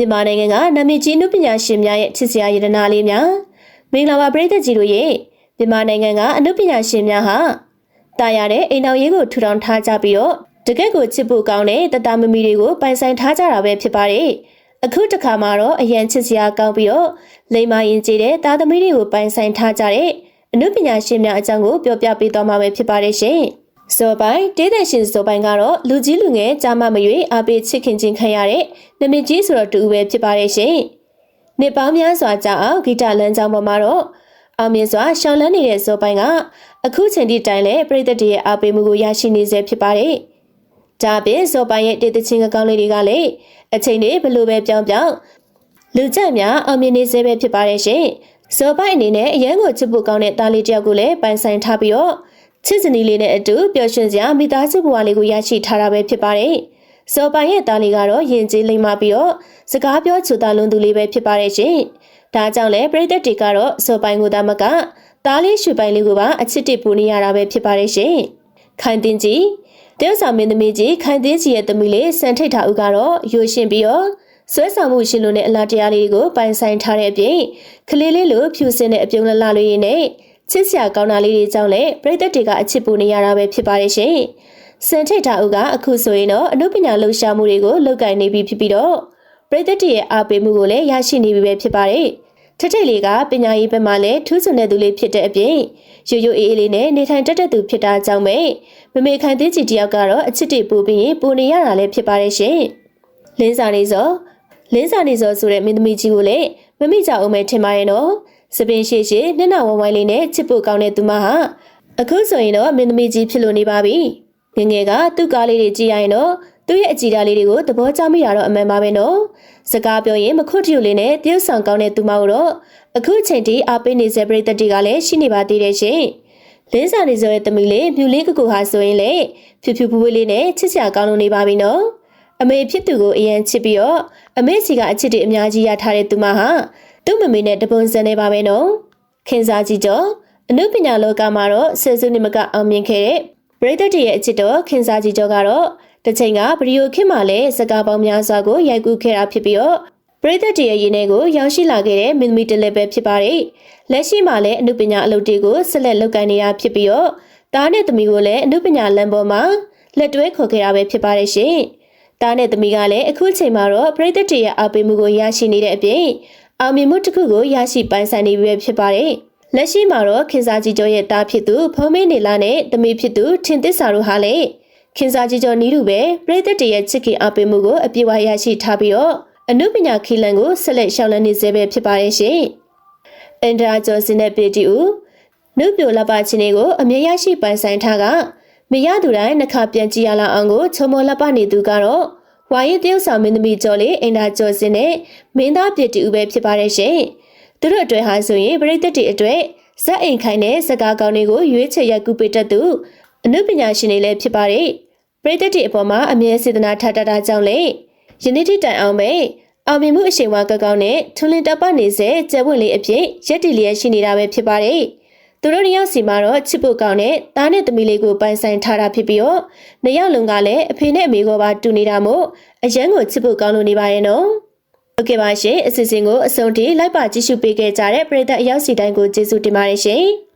မြန်မာနိုင်ငံကနာမည်ကြီးနုပညာရှင်များရဲ့ချစ်စရာယတနာလေးများမင်္ဂလာပါပရိသတ်ကြီးတို့ရဲ့မြန်မာနိုင်ငံကအနုပညာရှင်များဟာတာယာတဲ့အိမ်တော်ရေးကိုထူထောင်ထားကြပြီးတော့တကယ့်ကိုချစ်ဖို့ကောင်းတဲ့တတမမီတွေကိုပိုင်ဆိုင်ထားကြတာပဲဖြစ်ပါတယ်အခုတစ်ခါမှာတော့အရန်ချစ်စရာကောင်းပြီးတော့လိမ္မာရင်ကြည်တဲ့သားသမီးတွေကိုပိုင်ဆိုင်ထားကြတဲ့အနုပညာရှင်များအကြောင်းကိုပြောပြပေးသွားမှာပဲဖြစ်ပါတယ်ရှင်။ ဇော်ပိုင်းတေးတဲ့ရှင်ဇော်ပိုင်းကတော့လူကြီးလူငယ်ကြားမမရွေအားပေးချစ်ခင်ခြင်းခံရတဲ့နမည်ကြီးဆိုတော့တူပဲဖြစ်ပါတယ်ရှင်။နှစ်ပေါင်းများစွာကြာအောင်ဂီတလမ်းကြောင်းပေါ်မှာတော့အောင်မြင်စွာရှောင်းလန်းနေတဲ့ဇော်ပိုင်းကအခုချိန်ထိတိုင်လဲပြည်သက်တွေရဲ့အားပေးမှုကိုရရှိနေစေဖြစ်ပါတယ်။ဒါပြင်ဇော်ပိုင်းရဲ့တေးသချင်းကောင်းလေးတွေကလည်းအချိန်တွေဘလို့ပဲပြောင်းပြောင်းလူကြက်များအောင်မြင်နေစေပဲဖြစ်ပါတယ်ရှင်။ဇော်ပိုင်းအနေနဲ့အရန်ကိုချစ်ဖို့ကောင်းတဲ့သားလေးတစ်ယောက်ကိုလည်းပိုင်ဆိုင်ထားပြီးတော့ ချစ်စနီလေးနဲ့အတူပျော်ရွှင်စရာမိသားစုဘဝလေးကိုရရှိထားတာပဲဖြစ်ပါတယ်။ဇော်ပိုင်ရဲ့သားလေးကတော့ယဉ်ကျေးလိမ့်မပြီးတော့စကားပြောချူတာလွန်သူလေးပဲဖြစ်ပါတယ်ရှင်။ဒါကြောင့်လည်းပြည်သက်တွေကတော့ဇော်ပိုင်ကိုသာမကသားလေးရွှေပိုင်လေးကိုပါအချစ်တစ်ပူနေရတာပဲဖြစ်ပါတယ်ရှင်။ခိုင်တင်ကြီးတယောက်ဆောင်မင်းသမီးကြီးခိုင်တင်ကြီးရဲ့သမီးလေးစံထိတ်ထာဦးကတော့ရိုရှင်ပြီးတော့ဆွဲဆောင်မှုရှင်လို့နဲ့အလားတရားလေးကိုပိုင်ဆိုင်ထားတဲ့အပြင်ကလေးလေးလိုဖြူစင်တဲ့အပြုံးလလလေးနဲ့ ချစ်စရာကောင်းတာလေးတွေကြောင့်လည်းပြည်သက်တွေကအချစ်ပူနေရတာပဲဖြစ်ပါတယ်ရှင်။စံထိတ်တာဦးကအခုဆိုရင်တော့အနုပညာလှူရှာမှုတွေကိုလုပ်ကိုင်နေပြီဖြစ်ပြီးတော့ပြည်သက်တွေရဲ့အားပေးမှုကိုလည်းရရှိနေပြီပဲဖြစ်ပါတယ်။ထထလေးကပညာရေးဘက်မှာလည်းထူးချွန်တဲ့သူလေးဖြစ်တဲ့အပြင်ရိုးရိုးအေးအေးလေးနဲ့နေထိုင်တတ်တဲ့သူဖြစ်တာကြောင့်ပဲမမေခိုင်သိချီတယောက်ကတော့အချစ်တွေပူပြီးရင်ပူနေရတာလည်းဖြစ်ပါတယ်ရှင်။လင်းစာနေစောလင်းစာနေစောဆိုတဲ့မင်းသမီးကြီးကိုလည်း မမိကြအောင်ပဲထင်ပါရဲ့နော်။စပင်ရှိရှိမျက်နှာဝဝိုင်းလေးနဲ့ချစ်ဖို့ကောင်းတဲ့သူမဟာအခုဆိုရင်တော့မင်းသမီးကြီးဖြစ်လို့နေပါပြီငငယ်ကသူ့ကားလေးတွေကြည့်ရရင်တော့သူ့ရဲ့အကြည်ဓာတ်လေးတွေကိုသဘောကျမိတာတော့အမှန်ပါပဲနော်စကားပြောရင်မခွတ်ထျူလေးနဲ့တရုတ်ဆောင်ကောင်းတဲ့သူမတို့အခုချိန်ထိအားပေးနေတဲ့ပရိသတ်တွေကလည်းရှိနေပါသေးတယ်ရှင်လင်းစာနေစောရဲ့တမီလေးမြူလေးကကူဟာဆိုရင်လေဖြူဖြူပူပူလေးနဲ့ချစ်စရာကောင်းလို့နေပါပြီနော် အမေဖြစ်သူကိုအရင်ချစ်ပြီးတော့အမေစီကအချစ်တွေအများကြီးရထားတဲ့သူမဟာသူ့မမေနဲ့တပွန်စံနေပါပဲနော်ခင်စားကြည့်ကြောအနုပညာလောကမှာတော့ဆယ်စုနှစ်မကအောင်မြင်ခဲ့တဲ့ပရိသတ်တွေရဲ့အချစ်တော်ခင်စားကြည့်ကြောကတော့တစ်ချိန်ကဗီဒီယိုခင်မှာလည်းစကားပေါင်းများစွာကိုရိုက်ကူးခဲ့တာဖြစ်ပြီးတော့ပရိသတ်တွေရဲ့ရင်းနှီးကိုရောက်ရှိလာခဲ့တဲ့မင်းသမီးတလည်းပဲဖြစ်ပါတယ်လက်ရှိမှာလည်းအနုပညာအလုပ်တွေကိုဆက်လက်လုပ်ကိုင်နေတာဖြစ်ပြီးတော့တားနဲ့သမီးကိုလည်းအနုပညာလမ်းပေါ်မှာလက်တွဲခေါ်ခဲ့တာပဲဖြစ်ပါတယ်ရှင် တားနဲ့သမီးကလည်းအခုချိန်မှာတော့ပရိသတ်တွေရဲ့အားပေးမှုကိုရရှိနေတဲ့အပြင်အောင်မြင်မှုတစ်ခုကိုရရှိပိုင်ဆိုင်နေပြီဖြစ်ပါတယ်။လက်ရှိမှာတော့ခင်စာကြီးကျော်ရဲ့တားဖြစ်သူဖုံးမေးနေလာနဲ့သမီးဖြစ်သူထင်သစ္စာတို့ဟာလည်းခင်စာကြီးကျော်နီးတူပဲပြည်သက်တရဲ့ချစ်ခင်အားပေးမှုကိုအပြည့်အဝရရှိထားပြီးတော့အနုပညာခီလန်ကိုဆက်လက်ရှောင်လန်းနေစေပဲဖြစ်ပါတယ်ရှင်။အင်ဒရာကျော်စင်တဲ့ပေတီဦးနုပြိုလပချင်းတွေကိုအမြဲရရှိပိုင်ဆိုင်ထားက မရသူတိုင်းနှခပြန်ကြည့်ရလာအောင်ကိုချုံမောလပနေသူကတော့ဝါရင်တရုတ်ဆောင်မင်းသမီးကျော်လေးအင်တာကျော်စင်နဲ့မင်းသားပြစ်တူပဲဖြစ်ပါတယ်ရှင်။သူတို့အတွက်ဟာဆိုရင်ပရိသတ်တွေအတွက်ဇက်အိမ်ခိုင်တဲ့စကားကောင်းတွေကိုရွေးချယ်ရိုက်ကူးပေးတတ်သူအနုပညာရှင်တွေလည်းဖြစ်ပါတယ်။ပရိသတ်တွေအပေါ်မှာအမြဲစေတနာထားတတ်တာကြောင့်လေယနေ့ထိတိုင်အောင်ပဲအောင်မြင်မှုအရှိန်အဝါကောက်ကောက်နဲ့ထွန်းလင်းတပတ်နေစေကျဲပွင့်လေးအဖြစ်ရက်တီလျက်ရှိနေတာပဲဖြစ်ပါတယ်။ သူတို့နှစ်ယောက်စီမှာတော့ချစ်ဖို့ကောင်းတဲ့သားနဲ့သမီးလေးကိုပိုင်ဆိုင်ထားတာဖြစ်ပြီးတော့နှစ်ယောက်လုံးကလည်းအဖေနဲ့အမေကိုပါတူနေတာမို့အရန်ကိုချစ်ဖို့ကောင်းလို့နေပါရဲ့နော်။ဟုတ်ကဲ့ပါရှင်အစီအစဉ်ကိုအဆုံးထိလိုက်ပါကြည့်ရှုပေးခဲ့ကြတဲ့ပရိသတ်အရောက်စီတိုင်းကိုကျေးဇူးတင်ပါတယ်ရှင်။